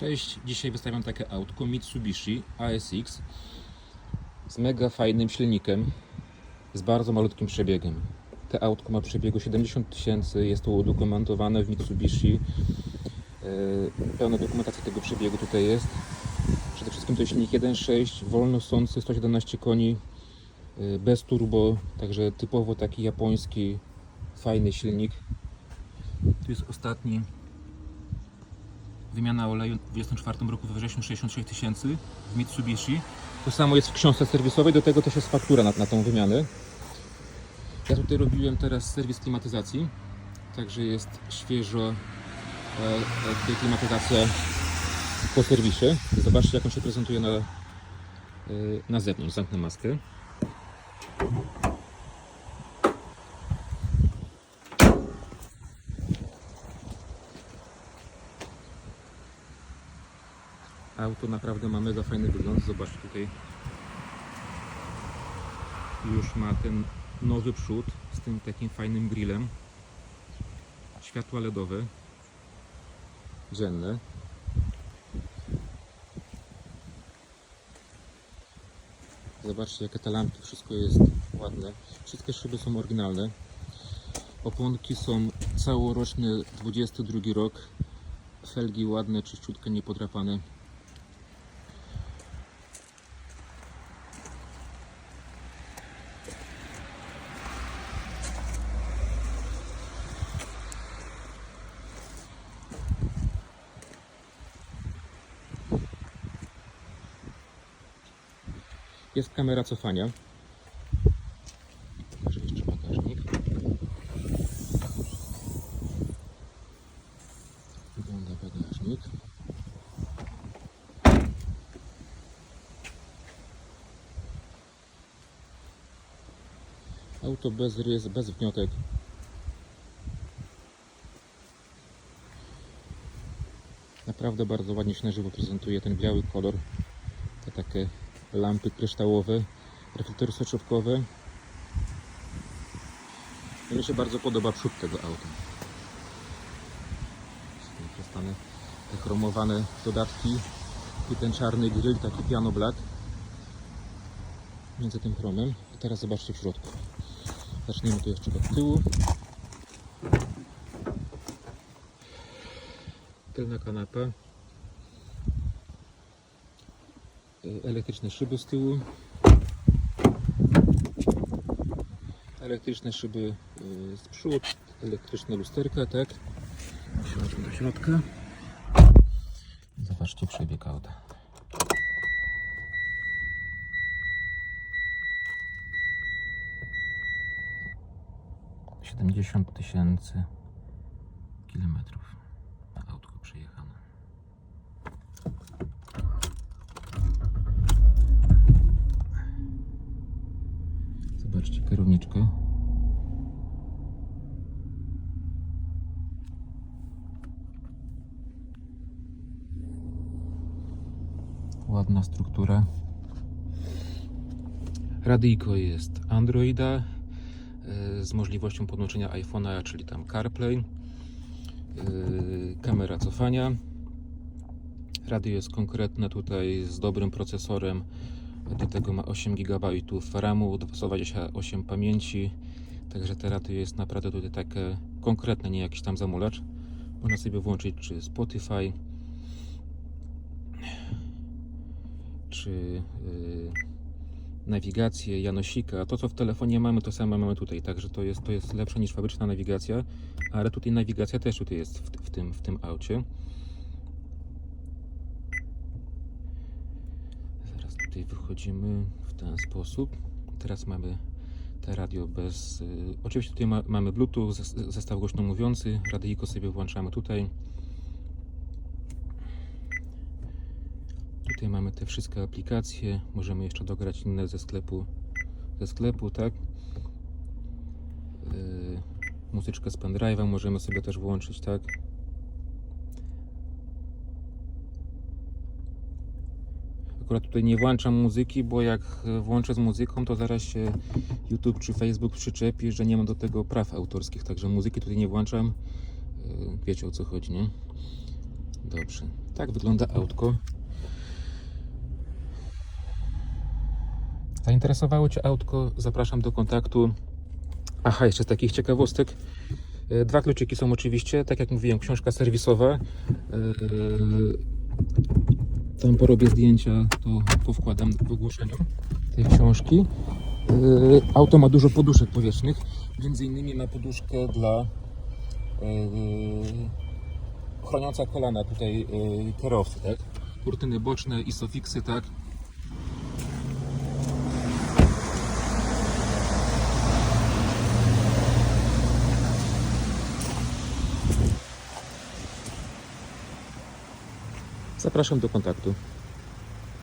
Cześć, dzisiaj wystawiam takie autko Mitsubishi ASX z mega fajnym silnikiem, z bardzo malutkim przebiegiem. Te autko ma przebiegu 70 tysięcy, jest to udokumentowane w Mitsubishi. Yy, Pełna dokumentacja tego przebiegu tutaj jest. Przede wszystkim to jest silnik 1.6, wolno sący, 117 koni, yy, bez turbo, także typowo taki japoński, fajny silnik. Tu jest ostatni wymiana oleju w 2024 roku we wrześniu 66 tysięcy w Mitsubishi. To samo jest w książce serwisowej, do tego też jest faktura na, na tą wymianę. Ja tutaj robiłem teraz serwis klimatyzacji, także jest świeżo e, e, klimatyzacja po serwisie. Zobaczcie jak on się prezentuje na, e, na zewnątrz. Zamknę maskę. Auto naprawdę ma mega fajny wygląd. Zobaczcie tutaj. Już ma ten nowy przód z tym takim fajnym grillem. Światła LEDowe. Dzienne. Zobaczcie jakie te lampki, wszystko jest ładne. Wszystkie szyby są oryginalne. Oponki są całoroczne 22 rok. Felgi ładne, czyściutkie, niepodrapane. Jest kamera cofania. Pokażę jeszcze bagażnik. Wygląda bagażnik. Auto bez rys, bez wniotek. Naprawdę bardzo ładnie się na żywo prezentuje ten biały kolor. Te takie lampy kryształowe, reflektory soczewkowe. I Mi się bardzo podoba przód tego auta. Dostanę te chromowane dodatki i ten czarny grill, taki piano black między tym chromem. I teraz zobaczcie w środku. Zaczniemy tu jeszcze od tyłu. Tylna kanapa. Elektryczne szyby z tyłu, elektryczne szyby y, z przód, elektryczne lusterka, tak. Do środka. Zobaczcie przebieg auta. Siedemdziesiąt tysięcy kilometrów na autko przejechane. Kierowniczkę. Ładna struktura. Radyjko jest Androida e, z możliwością podłączenia iPhone'a, czyli tam CarPlay. E, Kamera cofania. Radio jest konkretne tutaj z dobrym procesorem. Do tego ma 8 GB RAMu, 228 pamięci. Także te radio jest naprawdę tutaj takie konkretne, nie jakiś tam zamulacz. Można sobie włączyć czy Spotify, czy yy, nawigację, Janosika. To co w telefonie mamy, to samo mamy tutaj. Także to jest, to jest lepsze niż fabryczna nawigacja, ale tutaj nawigacja też tutaj jest w, w, tym, w tym aucie. Zaraz tutaj wychodzimy w ten sposób. Teraz mamy te radio bez. Y, oczywiście tutaj ma, mamy Bluetooth, zes- zestaw głośno mówiący. Radyjko sobie włączamy tutaj. Tutaj mamy te wszystkie aplikacje. Możemy jeszcze dograć inne ze sklepu. Ze sklepu, tak? Yy, muzyczkę z pendrive'a możemy sobie też włączyć, tak? Akurat tutaj nie włączam muzyki, bo jak e, włączę z muzyką, to zaraz się YouTube czy Facebook przyczepi, że nie mam do tego praw autorskich, także muzyki tutaj nie włączam. E, Wiecie o co chodzi, nie? Dobrze. Tak wygląda autko. Zainteresowało Cię autko? Zapraszam do kontaktu. Aha, jeszcze z takich ciekawostek. E, Dwa kluczyki są oczywiście, tak jak mówiłem, książka serwisowa. Tam porobię zdjęcia, to powkładam w ogłoszeniu tej książki. E, Auto ma dużo poduszek powietrznych, między innymi ma poduszkę dla e, chroniąca kolana tutaj e, kierowcy, tak? Kurtyny boczne, isofiksy, tak? Zapraszam do kontaktu.